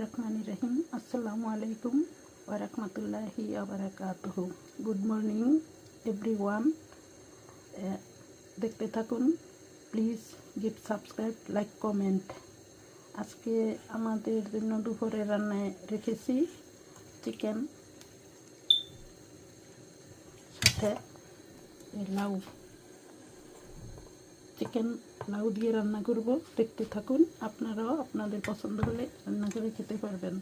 রহমান রহিম। আসসালামু আলাইকুম ওরহমতুল্লাহি আবরাকাতহ গুড মর্নিং এভরি ওয়ান দেখতে থাকুন। Please give subscribe like comment আজকে আমাদের জন্য দুপুরে রান্নায় রেখেছি চিকেন সাথে লাউ। চিকেন লাউ দিয়ে রান্না করব। দেখতে থাকুন, আপনারাও আপনাদের পছন্দ হলে রান্না করে খেতে পারবেন।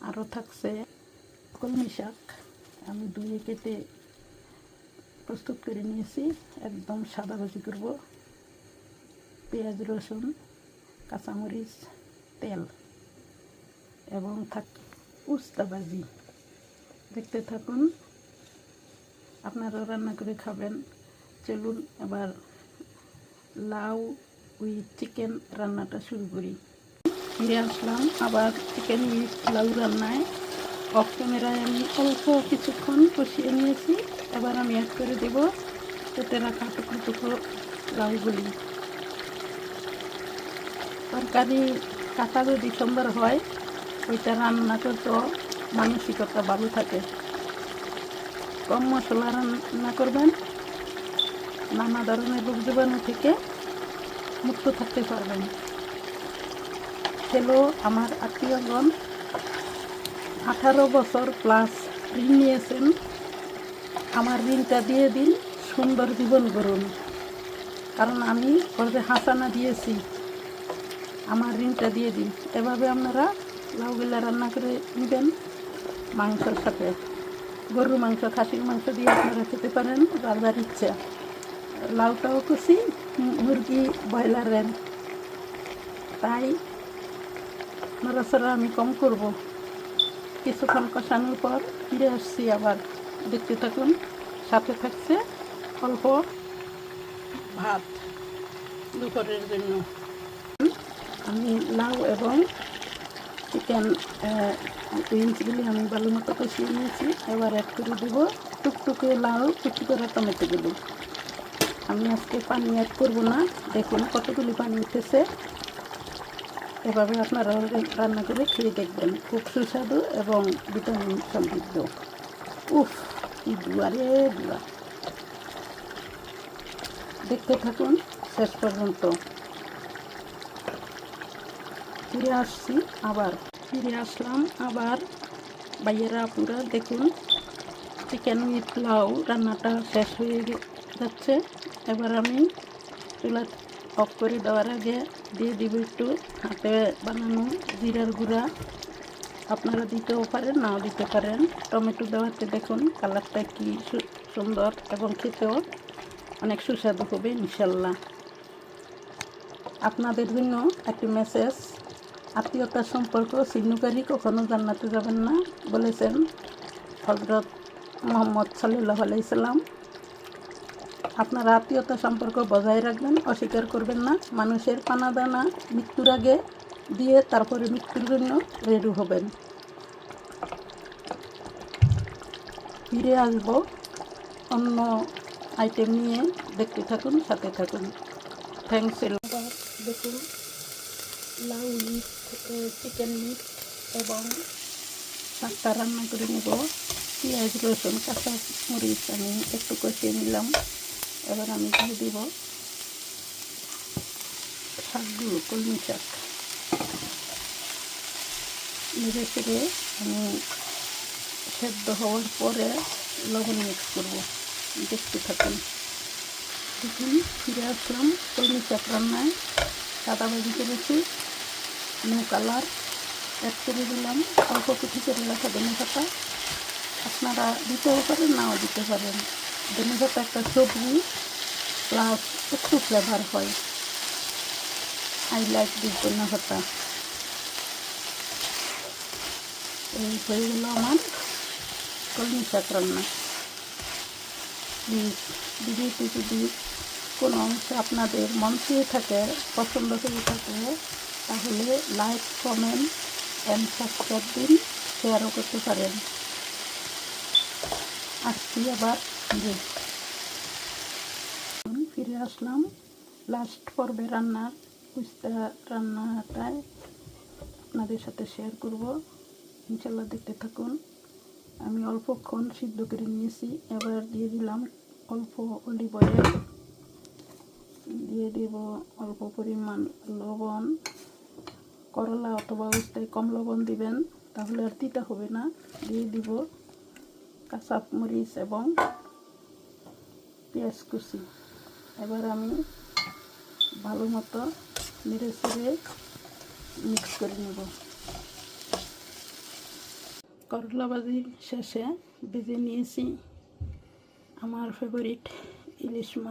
আরও থাকছে কলমি শাক। আমি ধুয়ে কেটে প্রস্তুত করে নিয়েছি। একদম সাদা ভাজি করব। পেঁয়াজ, রসুন, কাঁচামরিচ, তেল এবং থাক উস্তা ভাজি। দেখতে থাকুন, আপনারাও রান্না করে খাবেন। চলুন এবার লাউ উইথ চিকেন রান্নাটা শুরু করি। ফিরে আসলাম, আবার চিকেন উইথ লাউ রান্নায়। অফ ক্যামেরায় আমি অল্প কিছুক্ষণ কষিয়ে নিয়েছি। এবার আমি অ্যাড করে দেব কেটে রাখা টুকরো টুকরো লাউগুলি। তরকারি কাটা যদি সুন্দর হয়, ওইটা রান্না করতেও মানসিকতা ভালো থাকে। কম মশলা রান্না করবেন। নানা ধরনের রোগ জীবাণু থেকে মুক্ত থাকতে পারবেন। হ্যালো, আমার আত্মীয়গণ, আঠারো বছর প্লাস ঋণ নিয়েছেন। আমার ঋণটা দিয়ে দিন, সুন্দর জীবন গড়ুন। কারণ আমি করবে হাসানা দিয়েছি। আমার ঋণটা দিয়ে দিন। এভাবে আপনারা লাউগুলা রান্না করে নেবেন মাংসের সাথে। গরুর মাংস, খাসির মাংস দিয়ে আপনারা খেতে পারেন রাজার ইচ্ছা। লাউটাও কুচি মুরগি ব্রয়লারের তাই নড়াচড়া আমি কম করব। কিছুক্ষণ কষানোর পর ফিরে আসছি আবার। দেখতে থাকুন, সাথে থাকছে অল্প ভাত দুপুরের জন্য। আমি লাউ এবং চিকেন উইংসগুলি আমি ভালো মতো কষিয়ে নিয়েছি। এবার অ্যাড করে দেবো টুকটুকে লাউ কুচি করে টমেটোগুলো আমি আজকে পানি অ্যাড করব না। দেখুন কতগুলি পানি উঠেছে। এভাবে আপনারা রান্না করে খেয়ে দেখবেন। খুব সুস্বাদু এবং ভিটামিন সমৃদ্ধ। উফ, কি দুয়ারে দুয়া। দেখতে থাকুন, শেষ পর্যন্ত। ফিরে আসছি আবার। ফিরে আসলাম আবার। বাইয়েরা আপনারা দেখুন, চিকেন উইথ লাউ রান্নাটা শেষ হয়ে যাচ্ছে। এবার আমি চুলা অফ করে দেওয়ার আগে দিয়ে দিব একটু হাতে বানানো জিরার গুঁড়া। আপনারা দিতেও পারেন, নাও দিতে পারেন। টমেটো দেওয়াতে দেখুন কালারটা কি সুন্দর এবং খেতেও অনেক সুস্বাদু হবে, ইনশাল্লাহ। আপনাদের জন্য একটি মেসেজ আত্মীয়তার সম্পর্ক সিগনুকারী কখনো জান্নাতে যাবেন না, বলেছেন হজরত মোহাম্মদ সাল্লাহ আলাইসাল্লাম আপনার আত্মীয়তা সম্পর্ক বজায় রাখবেন, অস্বীকার করবেন না। মানুষের পানা দানা মৃত্যুর আগে দিয়ে তারপরে মৃত্যুর জন্য রেডি হবেন। ফিরে আসব অন্য আইটেম নিয়ে। দেখতে থাকুন, সাথে থাকুন। থ্যাংকস দেখুন, লাউ চিকেন মিট এবং রান্না করে নেব। পেঁয়াজ, রসুন কাঁচা মরিচ আমি একটু কষিয়ে নিলাম। এবার আমি দিয়ে দিব শাকগুলো, কলমি শাক। নেড়ে ফিরে আমি সেদ্ধ হওয়ার পরে লবণ মিক্স করব। দেখতে থাকুন। দেখুন, ফিরে আসলাম কলমি শাক রান্নায়। সাদা ভাজি করেছি নো কালার অ্যাড করে দিলাম, অল্প কিছু করে রাখা ধনে পাতা। আপনারা দিতেও পারেন, নাও দিতে পারেন। ধনে পাতা একটা সবজি প্লাস একটু ফ্লেভার হয়। আই লাইক দিস ধনে পাতা এই হয়ে গেল আমার কলমি শাক রান্না। প্লিজ ভিডিওটি যদি কোনো অংশে আপনাদের মন চেয়ে থাকে, পছন্দ হয়ে থাকে, তাহলে লাইক কমেন্ট অ্যান্ড সাবস্ক্রাইব দিন শেয়ারও করতে পারেন। আসছি আবার ফিরে আসলাম। লাস্ট পর্বে রান্নার কুস্তা রান্নাটায় আপনাদের সাথে শেয়ার করব। ইনশাল্লাহ দেখতে থাকুন। আমি অল্পক্ষণ সিদ্ধ করে নিয়েছি। এবার দিয়ে দিলাম অল্প অলিভ অয়েল দিয়ে দেব অল্প পরিমাণ লবণ। করলা অথবা উস্তায় কম লবণ দিবেন, তাহলে আর দিতে হবে না। দিয়ে দিব কাঁচা মরিচ এবং পেঁয়াজ কুচি। এবার আমি ভালো মতো নেড়ে চেড়ে মিক্স করে নেব। করলা ভাজি শেষে ভেজে নিয়েছি। আমার ফেভারিট ইলিশ মাছ।